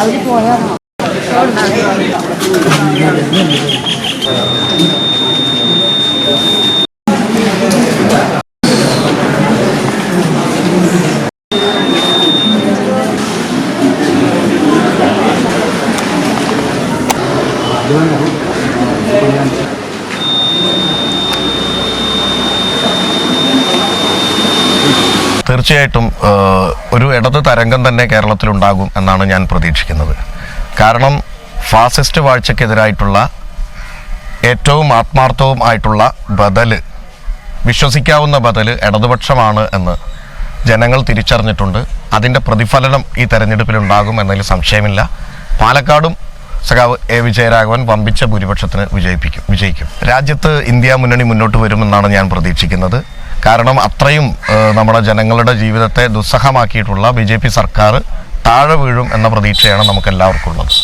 അത് പോയാ തീർച്ചയായിട്ടും ഒരു ഇടത് തരംഗം തന്നെ കേരളത്തിലുണ്ടാകും എന്നാണ് ഞാൻ പ്രതീക്ഷിക്കുന്നത്. കാരണം ഫാസിസ്റ്റ് വാഴ്ചക്കെതിരായിട്ടുള്ള ഏറ്റവും ആത്മാർത്ഥവും ആയിട്ടുള്ള ബദൽ വിശ്വസിക്കാവുന്ന ബദൽ ഇടതുപക്ഷമാണ് എന്ന് ജനങ്ങൾ തിരിച്ചറിഞ്ഞിട്ടുണ്ട്. അതിന്റെ പ്രതിഫലനം ഈ തെരഞ്ഞെടുപ്പിൽ ഉണ്ടാകും എന്നതിൽ സംശയമില്ല. പാലക്കാടും സഖാവ് എ വിജയരാഘവൻ വമ്പിച്ച ഭൂരിപക്ഷത്തിന് വിജയിപ്പിക്കും വിജയിക്കും. രാജ്യത്ത് ഇന്ത്യ മുന്നണി മുന്നോട്ട് വരുമെന്നാണ് ഞാൻ പ്രതീക്ഷിക്കുന്നത്. കാരണം അത്രയും നമ്മുടെ ജനങ്ങളുടെ ജീവിതത്തെ ദുസ്സഹമാക്കിയിട്ടുള്ള ബി സർക്കാർ താഴെ വീഴും എന്ന പ്രതീക്ഷയാണ് നമുക്കെല്ലാവർക്കും ഉള്ളത്